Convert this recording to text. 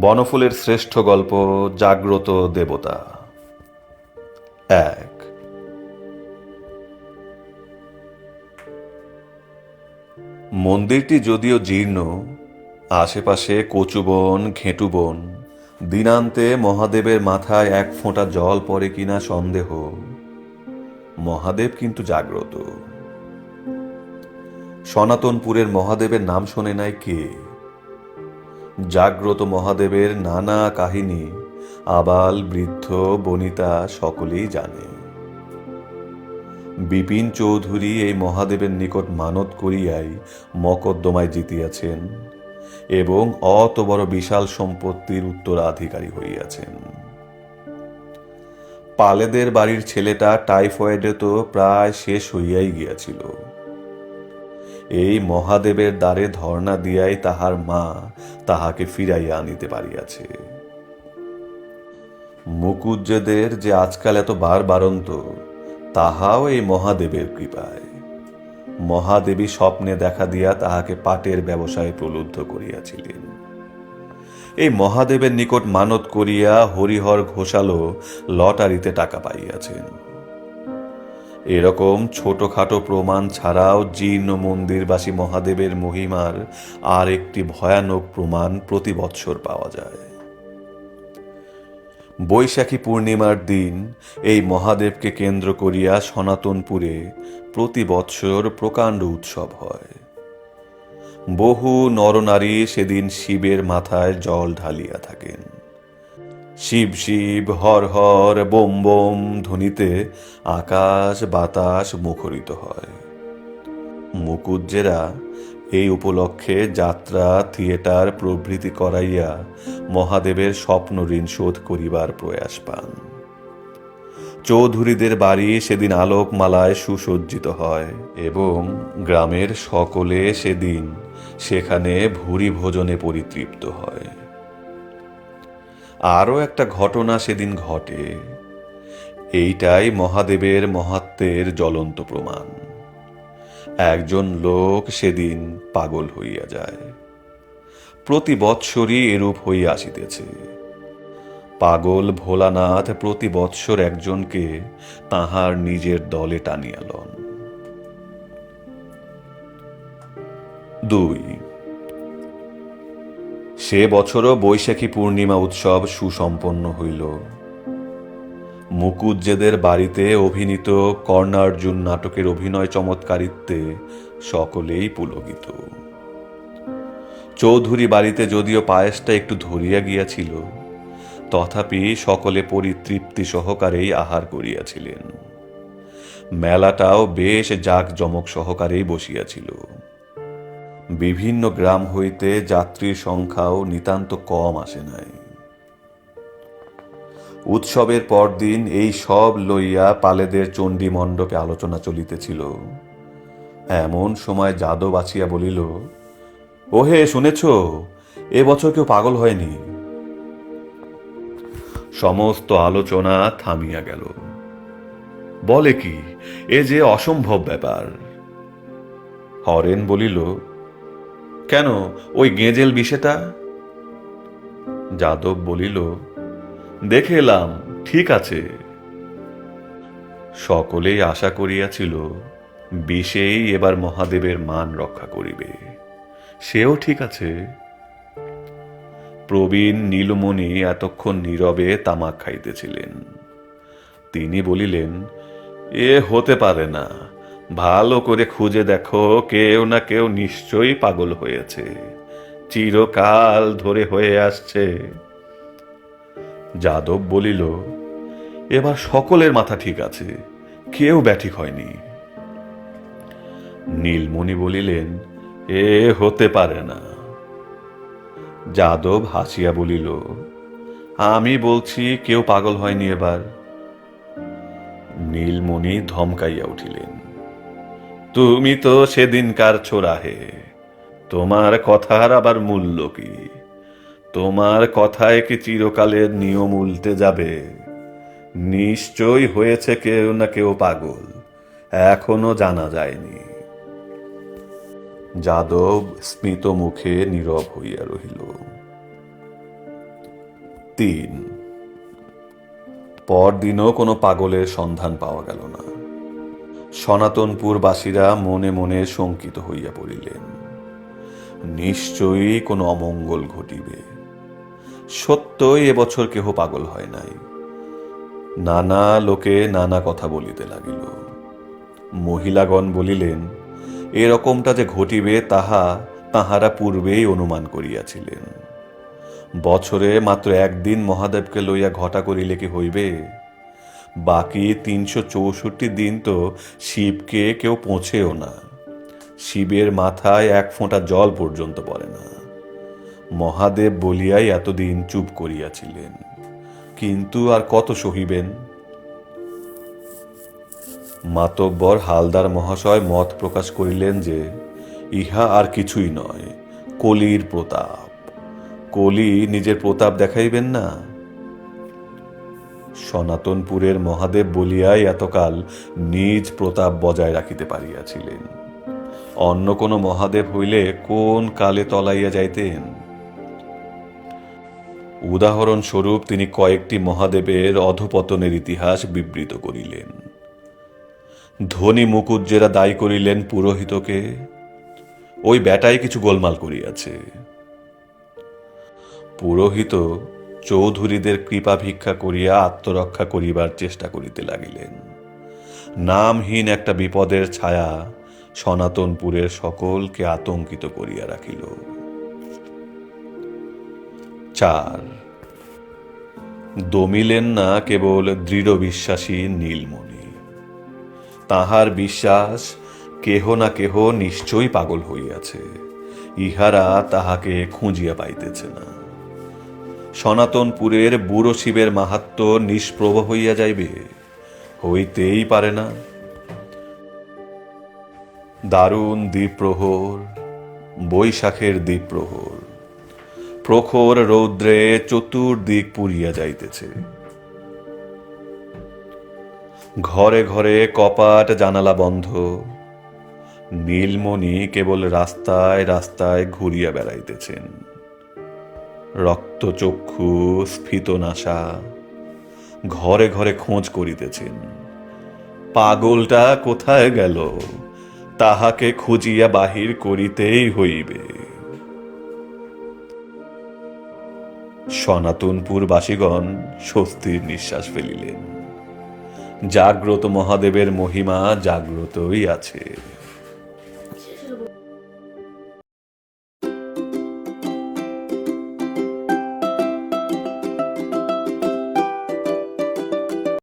বনফুলের শ্রেষ্ঠ গল্প জাগ্রত দেবতা। মন্দিরটি যদিও জীর্ণ, আশেপাশে কচুবন ঘেঁটুবন দিনান্তে মহাদেবের মাথায় এক ফোঁটা জল পড়ে কিনা সন্দেহ। মহাদেব কিন্তু জাগ্রত। সনাতনপুরের মহাদেবের নাম শোনে নাই কে? জাগ্রত মহাদেবের নানা কাহিনী আবাল, বৃদ্ধ, বনিতা সকলেই জানে। বিপিন চৌধুরী এই মহাদেবের নিকট মানত করিয়াই মকদ্দমায় জিতিয়াছেন এবং অত বড় বিশাল সম্পত্তির উত্তরাধিকারী হইয়াছেন। পালেদের বাড়ির ছেলেটা টাইফয়েডে তো প্রায় শেষ হইয়াই গিয়াছিল। এই মহাদেবের দ্বারে ধর্ণা দিয়াই তাহার মা তাহাকে ফিরাইয়া আনিতে পারিয়াছে। মুকুজ্জেদের যে আজকাল এত বার বারন্ত তাহাও এই মহাদেবের কৃপায়। মহাদেবী স্বপ্নে দেখা দিয়া তাহাকে পাটের ব্যবসায় প্রলুব্ধ করিয়াছিলেন। এই মহাদেবের নিকট মানত করিয়া হরিহর ঘোষালও লটারিতে টাকা পাইয়াছেন। এরকম ছোটখাটো প্রমাণ ছাড়াও জীর্ণ মন্দিরবাসী মহাদেবের মহিমার আর একটি ভয়ানক প্রমাণ প্রতি বৎসর পাওয়া যায়। বৈশাখী পূর্ণিমার দিন এই মহাদেবকে কেন্দ্র করিয়া সনাতনপুরে প্রতি বৎসর প্রকাণ্ড উৎসব হয়। বহু নরনারী সেদিন শিবের মাথায় জল ঢালিয়া থাকেন। শিব শিব, হর হর, বোম বোম ধ্বনিতে আকাশ বাতাস মুখরিত হয়। মুকুজ্জেরা এই উপলক্ষে যাত্রা, থিয়েটার প্রভৃতি করাইয়া মহাদেবের স্বপ্ন ঋণ শোধ করিবার প্রয়াস পান। চৌধুরীদের বাড়ি সেদিন আলোকমালায় সুসজ্জিত হয় এবং গ্রামের সকলে সেদিন সেখানে ভুরি ভোজনে পরিতৃপ্ত হয়। আরও একটা ঘটনা সেদিন ঘটে। এইটাই মহাদেবের মহাত্মের জ্বলন্ত প্রমাণ। একজন লোক সেদিন পাগল হইয়া যায়। প্রতি বৎসরই এরূপ হইয়া আসিতেছে। পাগল ভোলানাথ প্রতি বৎসর একজনকে তাহার নিজের দলে টানিয়া লন। দুই। সে বছরও বৈশাখী পূর্ণিমা উৎসব সুসম্পন্ন হইল। মুকুজ্জেদের বাড়িতে অভিনীত কর্ণার্জুন নাটকের অভিনয় চমৎকারিত্বে সকলেই পুলকিত। চৌধুরী বাড়িতে যদিও পায়েসটা একটু ধরিয়া গিয়াছিল, তথাপি সকলে পরিতৃপ্তি সহকারেই আহার করিয়াছিলেন। মেলাটাও বেশ জাঁকজমক সহকারেই বসিয়াছিল। বিভিন্ন গ্রাম হইতে যাত্রীর সংখ্যাও নিতান্ত কম আসে নাই। উৎসবের পরদিন এই সব লইয়া পালেদের চণ্ডী মণ্ডপে আলোচনা চলিতেছিল। এমন সময় যাদব আছিয়া বলিল, ওহে, শুনেছ, এ বছর কেউ পাগল হয়নি? সমস্ত আলোচনা থামিয়া গেল। বলে কি, এ যে অসম্ভব ব্যাপার। হরেন বলিল, কেন, ওই গেঁজেল বিষেটা? যাদব বলিল দেখে এলাম, ঠিক আছে। সকলেই আশা করিয়াছিল, বিষেই এবার মহাদেবের মান রক্ষা করিবে। সেও ঠিক আছে। প্রবীণ নীলমণি এতক্ষণ নীরবে তামাক খাইতেছিলেন। তিনি বলিলেন, এ হতে পারে না। ভালো করে খুঁজে দেখো, কেউ না কেউ নিশ্চয়ই পাগল হয়েছে। চিরকাল ধরে হয়ে আসছে। যাদব বলিল, এবার সকলের মাথা ঠিক আছে, কেউ ব্যাঠিক হয়নি। নীলমণি বলিলেন, এ হতে পারে না। যাদব হাসিয়া বলিল, আমি বলছি কেউ পাগল হয়নি এবার। নীলমণি ধমকাইয়া উঠিলেন, তুমি তো সেদিনকার ছোড়া হে তোমার কথার আবার মূল্য কি? তোমার কথায় কি চিরকালের নিয়ম উল্টে যাবে? নিশ্চয়ই হয়েছে কেউ না কেউ পাগল। এখনও জানা যায়নি। যাদব স্মিত মুখে নীরব হইয়া রহিল। তিন। পরদিনও কোনো পাগলের সন্ধান পাওয়া গেল না। সনাতনপুরবাসীরা মনে মনে শঙ্কিত হইয়া পড়িলেন। নিশ্চয়ই কোনো অমঙ্গল ঘটিবে। সত্যই এবছর কেহ পাগল হয় নাই। নানা লোকে নানা কথা বলিতে লাগিল। মহিলাগণ বলিলেন এরকমটা যে ঘটিবে, তাহা তাহারা পূর্বেই অনুমান করিয়াছিলেন। বছরে মাত্র একদিন মহাদেবকে লইয়া ঘটা করিলে কি হইবে? বাকি তিনশো চৌষট্টি দিন তো শিবকে কেউ পৌঁছেও না। শিবের মাথায় এক ফোঁটা জল পর্যন্ত পড়ে না। মহাদেব বলিয়াই এতদিন চুপ করিয়াছিলেন। কিন্তু আর কত সহিবেন? মাতব্বর হালদার মহাশয় মত প্রকাশ করিলেন যে, ইহা আর কিছুই নয়, কলির প্রতাপ। কলি নিজের প্রতাপ দেখাইবেন না? সনাতনপুরের মহাদেব বলিয়াই এতকাল নিজ প্রতাপ বজায় রাখিতে পারিয়াছিলেন। অন্য কোনো মহাদেব হইলে কোন কালে তলাইয়া যাইতেন? উদাহরণস্বরূপ, তিনি কয়েকটি মহাদেবের অধপতনের ইতিহাস বিবৃত করিলেন। ধনী মুকুজ্জেরা দায়ী করিলেন পুরোহিতকে। ওই বেটাই কিছু গোলমাল করিয়াছে। পুরোহিত চৌধুরীদের কৃপা ভিক্ষা করিয়া আত্মরক্ষা করিবার চেষ্টা করিতে লাগিলেন। নামহীন একটা বিপদের ছায়া সনাতনপুরের সকলকে আতঙ্কিত করিয়া রাখিল। চার। দমিলেন না কেবল দৃঢ় বিশ্বাসী নীলমণি। তাহার বিশ্বাস কেহ না কেহ নিশ্চয়ই পাগল হইয়াছে। ইহারা তাহাকে খুঁজিয়া পাইতেছে না। সনাতনপুরের বুড়ো শিবের মাহাত্ম নিষ্প্রভ হইয়া যাইবে, হইতেই পারে না। দারুণ দ্বীপ্রহর, বৈশাখের দ্বীপ্রহর। প্রখর রৌদ্রে চতুর্দিক পুরিয়া যাইতেছে। ঘরে ঘরে কপাট জানালা বন্ধ। নীলমণি কেবল রাস্তায় রাস্তায় ঘুরিয়া বেড়াইতেছেন। রক্তচক্ষু স্ফীত নাশা। ঘরে ঘরে খোঁজ করিতেছেন। পাগলটা কোথায় গেল? তাহাকে খুঁজিয়া বাহির করিতেই হইবে। সনাতনপুরবাসীগণ স্বস্তির নিঃশ্বাস ফেলিলেন। জাগ্রত মহাদেবের মহিমা জাগ্রতই আছে।